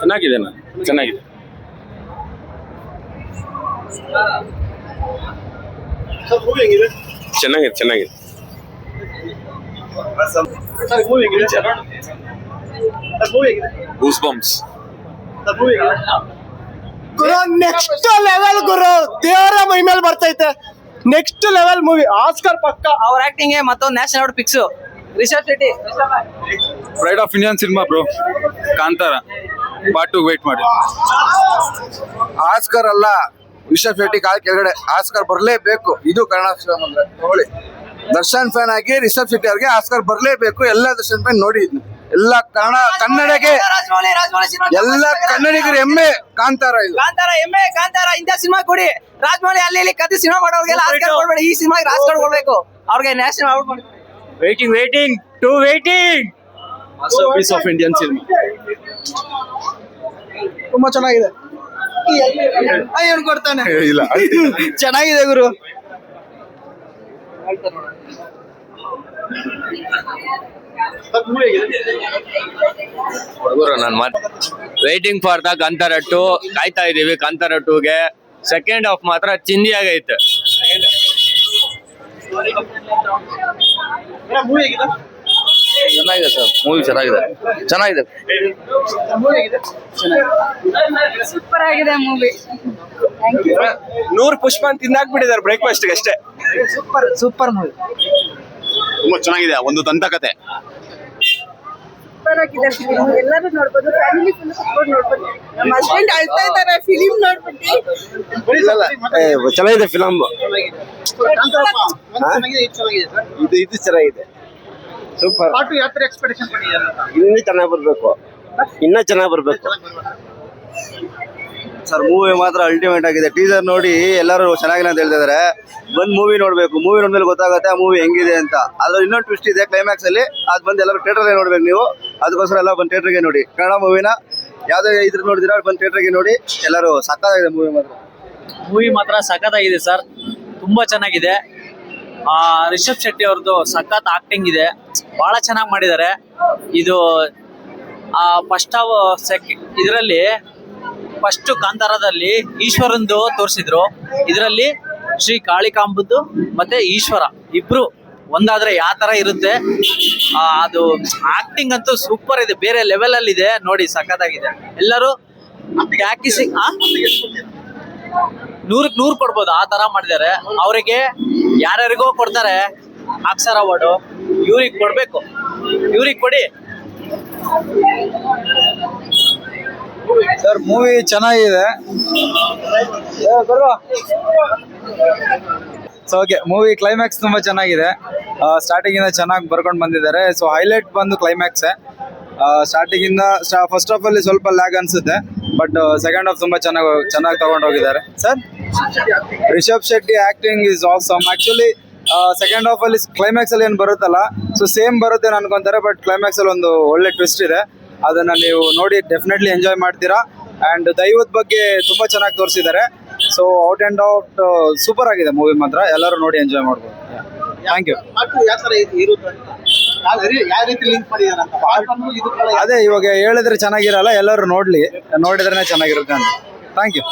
ಚೆನ್ನಾಗಿದೆ ನಾನು ಚೆನ್ನಾಗಿದೆ. ಚೆನ್ನಾಗಿದೆ ಚೆನ್ನಾಗಿದೆ. ಗೂಸ್ ಬಂಪ್ಸ್ ಗುರು ನೆಕ್ಸ್ಟ್ ಲೆವೆಲ್ ಗುರು ದೇವರ ಮೈ ಮೇಲೆ ಬರ್ತೈತೆ. ನೆಕ್ಸ್ಟ್ ಲೆವೆಲ್ ಮೂವಿ ಆಸ್ಕರ್ ಪಕ್ಕ. ಅವ್ರ ಆಕ್ಟಿಂಗ್ ಮತ್ತೊಂದು national award fix Rishab Shetty. Pride of Indian cinema bro Kantara. Part two wait ಮಾಡಿ. ಆಸ್ಕರ್ ಅಲ್ಲ ರಿಷಬ್ ಶೆಟ್ಟಿ ಕಾಲ್ ಕೆಳಗಡೆ. ಆಸ್ಕರ್ ಬರಲೇಬೇಕು. ಇದು ಕನ್ನಡ ಸಿನಿಮಾ ಅಂದ್ರೆ. ತಗೊಳ್ಳಿ. ದರ್ಶನ್ ಫ್ಯಾನ್ ಆಗಿ ರಿಷಬ್ ಶೆಟ್ಟಿ ಅವ್ರಿಗೆ ಆಸ್ಕರ್ ಬರಲೇಬೇಕು. ಎಲ್ಲ ದರ್ಶನ್ ಫ್ಯಾನ್ ನೋಡಿ ಎಲ್ಲ ಕನ್ನಡ ಕನ್ನಡಕ್ಕೆ ಎಲ್ಲ ಕನ್ನಡಿಗರು ಹೆಮ್ಮೆ ಕಾಂತಾರ ಇದು. ಕಾಂತಾರ ಹೆಮ್ಮೆ ಕಾಂತಾರ ಇಂಥ ಸಿನಿಮಾ ಕೊಡಿ. ರಾಜಮೌಳಿ ಅಲ್ಲಿ ಇಲ್ಲಿ ಕದ್ದು ಸಿನಿಮಾ ಮಾಡೋರ್ಗೆಲ್ಲ ಆಸ್ಕರ್ ಕೊಡ್ಬೇಡಿ. ಈ ಸಿನಿಮಾಗೆ ಆಸ್ಕರ್ ಕೊಡ್ಬೇಕು. ಅವ್ರಿಗೆ national award waiting waiting to waiting piece of Indian cinema ತುಂಬಾ ಚೆನ್ನಾಗಿದೆ. ಏನು ಕೊಡ್ತಾನೆ. ಇಲ್ಲ. ಚೆನ್ನಾಗಿದೆ ಗುರು. ಹುಡುಗರು ನಾನು ಮಾತು waiting for the Kantara two. ಕಾಯ್ತಾ ಇದೀವಿ ಕಾಂತಾರ ಟೂಗೆ. ಸೆಕೆಂಡ್ ಹಾಫ್ ಮಾತ್ರ ಚಿಂದಿ ಆಗೈತೆ ಚೆನ್ನಾಗಿದೆ ಸರ್. ಮೂವಿ ಚೆನ್ನಾಗಿದೆ. ಚೆನ್ನಾಗಿದೆ. ಸೂಪರ್ ಆಗಿದೆ ಮೂವಿ. ನೂರು ಪುಷ್ಪ ಅಂತ ತಿಂದಾಕ್ಬಿಟ್ಟಿದ್ದಾರೆ ಬ್ರೇಕ್ಫಾಸ್ಟ್ ಅಷ್ಟೇ. ಸೂಪರ್ ಸೂಪರ್ ಮೂವಿ ತುಂಬಾ ಚೆನ್ನಾಗಿದೆ ಒಂದು ದಂತಕತೆ. ಎಲ್ಲರೂ ನೋಡ್ಬೋದು. ಫ್ಯಾಮಿಲಿ ಫುಲ್ ಕುತ್ಕೊಂಡು ನೋಡ್ಬೋದು. ನಮ್ಮ ಹಸ್ಬೆಂಡ್ ಅಳ್ತಾ ಇದ್ದಾರೆ ನೋಡ್ಬಿಟ್ಟು. ಚೆನ್ನಾಗಿದೆ ಫಿಲಮ್ ಇದು ಚೆನ್ನಾಗಿದೆ ಸರ್. ಇದು ಇದು ಚೆನ್ನಾಗಿದೆ. ಸೂಪರ್. ಇನ್ನೂ ಚೆನ್ನಾಗಿ ಬರ್ಬೇಕು. ಇನ್ನ ಚೆನ್ನಾಗಿ ಬರ್ಬೇಕು. ಸರ್ ಮೂವಿ ಮಾತ್ರ ಅಲ್ಟಿಮೇಟ್ ಆಗಿದೆ. ಟೀಸರ್ ನೋಡಿ ಎಲ್ಲರೂ ಚೆನ್ನಾಗಿಲ್ಲ ಅಂತ ಹೇಳ್ತಿದ್ದಾರೆ ಬಂದು ಮೂವಿ ನೋಡಬೇಕು. ಮೂವಿ ನೋಡಿದ್ಮೇಲೆ ಗೊತ್ತಾಗುತ್ತೆ ಆ ಮೂವಿ ಹೆಂಗಿದೆ ಅಂತ. ಅದ್ರ ಇನ್ನೊಂದು ಟ್ವಿಸ್ಟ್ ಇದೆ ಕ್ಲೈಮ್ಯಾಕ್ಸ್ ಅಲ್ಲಿ. ಅದು ಬಂದು ಎಲ್ಲರೂ ಥಿಯೇಟರ್ಗೆ ನೋಡ್ಬೇಕು ನೀವು. ಅದಕ್ಕೋಸ್ಕರ ಎಲ್ಲ ಬಂದು ಥಿಯೇಟರ್ಗೆ ನೋಡಿ. ಕನ್ನಡ ಮೂವಿನ ಯಾವುದೇ ಇದ್ರ ನೋಡಿದಿರ, ಬಂದು ಥಿಯೇಟರ್ಗೆ ನೋಡಿ. ಎಲ್ಲರೂ ಸಕ್ಕತ್ತಾಗಿದೆ ಮೂವಿ ಮಾತ್ರ. ಮೂವಿ ಮಾತ್ರ ಸಖತ್ತಾಗಿದೆ ಸರ್. ತುಂಬಾ ಚೆನ್ನಾಗಿದೆ. ಆ, ರಿಷಬ್ ಶೆಟ್ಟಿ ಅವ್ರದ್ದು ಸಖತ್ ಆಕ್ಟಿಂಗ್ ಇದೆ. ಬಹಳ ಚೆನ್ನಾಗಿ ಮಾಡಿದ್ದಾರೆ ಇದು, ಆ ಫಸ್ಟ್ ಇದರಲ್ಲಿ ಫಸ್ಟ್ ಕಾಂತಾರದಲ್ಲಿ ಈಶ್ವರಂದು ತೋರಿಸಿದ್ರು. ಇದರಲ್ಲಿ ಶ್ರೀ ಕಾಳಿಕಾಂಬದ್ದು ಮತ್ತೆ ಈಶ್ವರ. ಇಬ್ರು ಒಂದಾದ್ರೆ ಯಾವ ತರ ಇರುತ್ತೆ? ಅದು ಆಕ್ಟಿಂಗ್ ಅಂತೂ ಸೂಪರ್ ಇದೆ. ಬೇರೆ ಲೆವೆಲ್ ಅಲ್ಲಿ ಇದೆ ನೋಡಿ, ಸಖತ್ತಾಗಿದೆ. ಎಲ್ಲರೂ ಟ್ಯಾಕಿಸಿ ನೂರಕ್ ನೂರ್ ಕೊಡ್ಬೋದು. ಆ ತರ ಮಾಡಿದ್ದಾರೆ. ಅವರಿಗೆ ಯಾರ್ಯಾರಿಗೋ ಕೊಡ್ತಾರೆ. ಅಕ್ಷರ ಅವಾರ್ಡು ಇವ್ರಿಗೆ ಕೊಡ್ಬೇಕು. ಇವ್ರಿಗೆ ಕೊಡಿ. ಸರ್ ಮೂವಿ ಚೆನ್ನಾಗಿದೆ. ಸೊ ಓಕೆ ಮೂವಿ ಕ್ಲೈಮ್ಯಾಕ್ಸ್ ತುಂಬಾ ಚೆನ್ನಾಗಿದೆ. ಸ್ಟಾರ್ಟಿಂಗ್ ಇಂದ ಚೆನ್ನಾಗಿ ಬರ್ಕೊಂಡು ಬಂದಿದ್ದಾರೆ. ಸೊ ಹೈಲೈಟ್ ಬಂದು ಕ್ಲೈಮ್ಯಾಕ್ಸ್ ಸ್ಟಾರ್ಟಿಂಗ್ ಇಂದ ಫಸ್ಟ್ ಆಫ್ ಅಲ್ಲಿ ಸ್ವಲ್ಪ ಲ್ಯಾಗ್ ಅನ್ಸುತ್ತೆ ಬಟ್ ಸೆಕೆಂಡ್ ಹಾಫ್ ತುಂಬಾ ಚೆನ್ನಾಗಿ ಚೆನ್ನಾಗಿ ತಗೊಂಡು ಹೋಗಿದ್ದಾರೆ. Sir Rishab Shetty acting is awesome actually second half ಅಲ್ಲಿ ಕ್ಲೈಮ್ಯಾಕ್ಸ್ ಅಲ್ಲಿ ಏನು ಬರುತ್ತಲ್ಲ ಸೊ ಸೇಮ್ ಬರುತ್ತೆ ಅನ್ಕೊಂತಾರೆ ಬಟ್ ಕ್ಲೈಮ್ಯಾಕ್ಸ್ ಅಲ್ಲಿ ಒಂದು ಒಳ್ಳೆ ಟ್ವಿಸ್ಟ್ ಇದೆ. ಅದನ್ನ ನೀವು ನೋಡಿ ಡೆಫಿನೆಟ್ಲಿ ಎಂಜಾಯ್ ಮಾಡ್ತೀರಾ. ಅಂಡ್ ದೈವದ ಬಗ್ಗೆ ತುಂಬಾ ಚೆನ್ನಾಗಿ ತೋರಿಸಿದ್ದಾರೆ. So out and out super ಆಗಿದೆ ಮೂವಿ ಮಾತ್ರ. ಎಲ್ಲರೂ ನೋಡಿ ಎಂಜಾಯ್ ಮಾಡ್ಬೋದು. ಥ್ಯಾಂಕ್ ಯು ಅದೇ ಇವಾಗ ಹೇಳಿದ್ರೆ ಚೆನ್ನಾಗಿರಲ್ಲ ಎಲ್ಲರೂ ನೋಡ್ಲಿ. ನೋಡಿದ್ರೆ ಚೆನ್ನಾಗಿರುತ್ತೆ ಅಂತ. Thank you